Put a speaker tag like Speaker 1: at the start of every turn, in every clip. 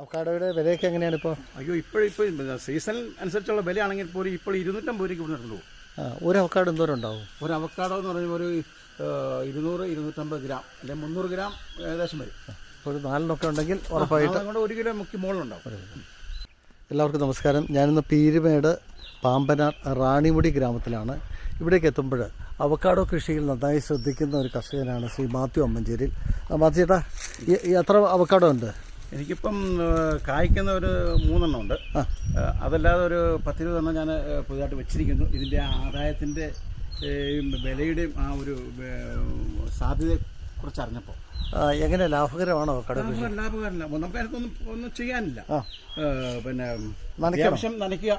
Speaker 1: അവക്കാടോയുടെ വിലയൊക്കെ എങ്ങനെയാണ് ഇപ്പോൾ
Speaker 2: അയ്യോ ഇപ്പോഴിപ്പോൾ സീസൺ അനുസരിച്ചുള്ള വിലയാണെങ്കിൽ പോലും ഇപ്പോൾ ഇരുന്നൂറ്റമ്പത് രൂപയ്ക്ക് ഇവിടെ നടന്നു
Speaker 1: ഒരു അവക്കാട് എന്തോരം ഉണ്ടാവും?
Speaker 2: ഒരു അവക്കാടോ എന്ന് പറയുമ്പോൾ ഒരു ഇരുന്നൂറ് ഇരുന്നൂറ്റമ്പത് ഗ്രാം അല്ലെങ്കിൽ മുന്നൂറ് ഗ്രാം ഏകദേശം വരും.
Speaker 1: ഒരു നാലിനൊക്കെ ഉണ്ടെങ്കിൽ ഉറപ്പായിട്ട്
Speaker 2: അതുകൊണ്ട് ഒരു കിലോ മുക്കി മുകളിലുണ്ടാവും.
Speaker 1: എല്ലാവർക്കും നമസ്കാരം. ഞാനിന്ന് പീരുമേട് പാമ്പനാർ റാണിമുടി ഗ്രാമത്തിലാണ്. ഇവിടേക്ക് എത്തുമ്പോൾ അവക്കാടോ കൃഷിയിൽ നന്നായി ശ്രദ്ധിക്കുന്ന ഒരു കർഷകനാണ് ശ്രീ മാത്യു അമ്മഞ്ചേരിൽ ആ, മാത്യു ചേട്ടാ എത്ര അവക്കാടോ ഉണ്ട്?
Speaker 2: എനിക്കിപ്പം കായ്ക്കുന്ന ഒരു മൂന്നെണ്ണം ഉണ്ട്. അതല്ലാതെ ഒരു പത്തിരുപതെണ്ണം ഞാൻ ഏഹ്, പുതുതായിട്ട് വെച്ചിരിക്കുന്നു. ഇതിന്റെ ആദായത്തിന്റെ വിലയുടെയും ആ ഒരു സാധ്യതയെക്കുറിച്ച് അറിഞ്ഞപ്പോൾ
Speaker 1: എങ്ങനെ ലാഭകരമാണോ അവക്കാടോ കൃഷി?
Speaker 2: ലാഭകരം ലാഭകരമല്ല. നമുക്ക് ഒന്നും ചെയ്യാനില്ല. പിന്നെ. അത്യാവശ്യം നനയ്ക്കുക.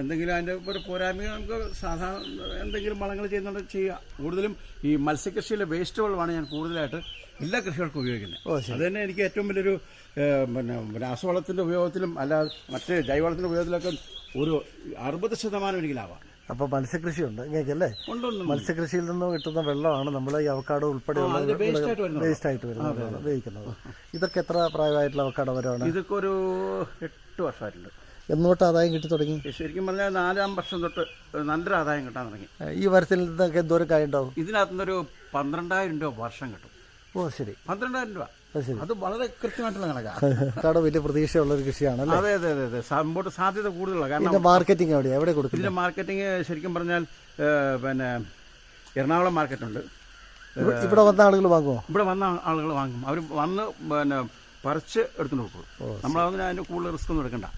Speaker 2: എന്തെങ്കിലും അതിന്റെ ഒരു പോരായ്മ നമുക്ക് സാധാരണ എന്തെങ്കിലും വളങ്ങൾ ചെയ്യുന്നുണ്ട് ചെയ്യുക. കൂടുതലും ഈ മത്സ്യകൃഷിയിലെ വേസ്റ്റ് വെള്ളമാണ് ഞാൻ കൂടുതലായിട്ട് എല്ലാ കൃഷികൾക്കും ഉപയോഗിക്കുന്നത്. അത് തന്നെ എനിക്ക് ഏറ്റവും വലിയൊരു പിന്നെ രാസവളത്തിന്റെ ഉപയോഗത്തിലും അല്ലാതെ മറ്റ് ജൈവവളത്തിന്റെ ഉപയോഗത്തിലൊക്കെ ഒരു അറുപത് ശതമാനം എനിക്ക് ലാഭമാണ്.
Speaker 1: അപ്പോൾ മത്സ്യകൃഷിയുണ്ട്. ഇങ്ങനെയൊക്കെയല്ലേ
Speaker 2: ഇങ്ങനെയൊക്കെ
Speaker 1: മത്സ്യകൃഷിയിൽ നിന്ന് കിട്ടുന്ന വെള്ളമാണ് നമ്മൾ ഈ അവക്കാടോ ഉൾപ്പെടെയുള്ള. വേസ്റ്റ് ആയിട്ട് വരുന്നത്. ഉപയോഗിക്കുന്നത്. ഇതൊക്കെ എത്ര പ്രായമായിട്ടുള്ള അവക്കാടോ വരവാണ്
Speaker 2: ഇതൊക്കെ ഒരു എട്ട് വർഷമായിട്ടുണ്ട്.
Speaker 1: എന്നോട്ട് ആദായം കിട്ടി തുടങ്ങി?
Speaker 2: ശരിക്കും പറഞ്ഞാൽ നാലാം വർഷം തൊട്ട് നല്ലൊരു ആദായം കിട്ടാൻ തുടങ്ങി.
Speaker 1: ഈ വർഷത്തിൽ നിന്നൊക്കെ എന്തോരം കായുണ്ടാവും?
Speaker 2: ഇതിനകത്തുനിന്നൊരു പന്ത്രണ്ടായിരം രൂപ വർഷം കിട്ടും.
Speaker 1: ഓ ശരി.
Speaker 2: പന്ത്രണ്ടായിരം രൂപ.
Speaker 1: അത്
Speaker 2: വളരെ കൃത്യമായിട്ടുള്ള കണക്കാണ്
Speaker 1: വലിയ പ്രതീക്ഷയുള്ള ഒരു കൃഷിയാണ്
Speaker 2: അതെ അതെ അതെ അതെ. മുമ്പോട്ട് സാധ്യത കൂടുതലാണ് കാരണം
Speaker 1: മാർക്കറ്റിംഗ് എവിടെ എവിടെ കൊടുക്കും
Speaker 2: ഇതിന്റെ മാർക്കറ്റിംഗ് ശരിക്കും പറഞ്ഞാൽ പിന്നെ എറണാകുളം മാർക്കറ്റുണ്ട്.
Speaker 1: ഉണ്ട് ഇവിടെ വന്ന ആളുകൾ വാങ്ങുമോ
Speaker 2: ഇവിടെ വന്ന ആളുകൾ വാങ്ങും. അവർ വന്ന് പിന്നെ പറിച്ച് എടുത്തുകൊണ്ട് പോകും നമ്മളതിന് അതിന് കൂടുതൽ റിസ്ക് ഒന്നും എടുക്കണ്ട.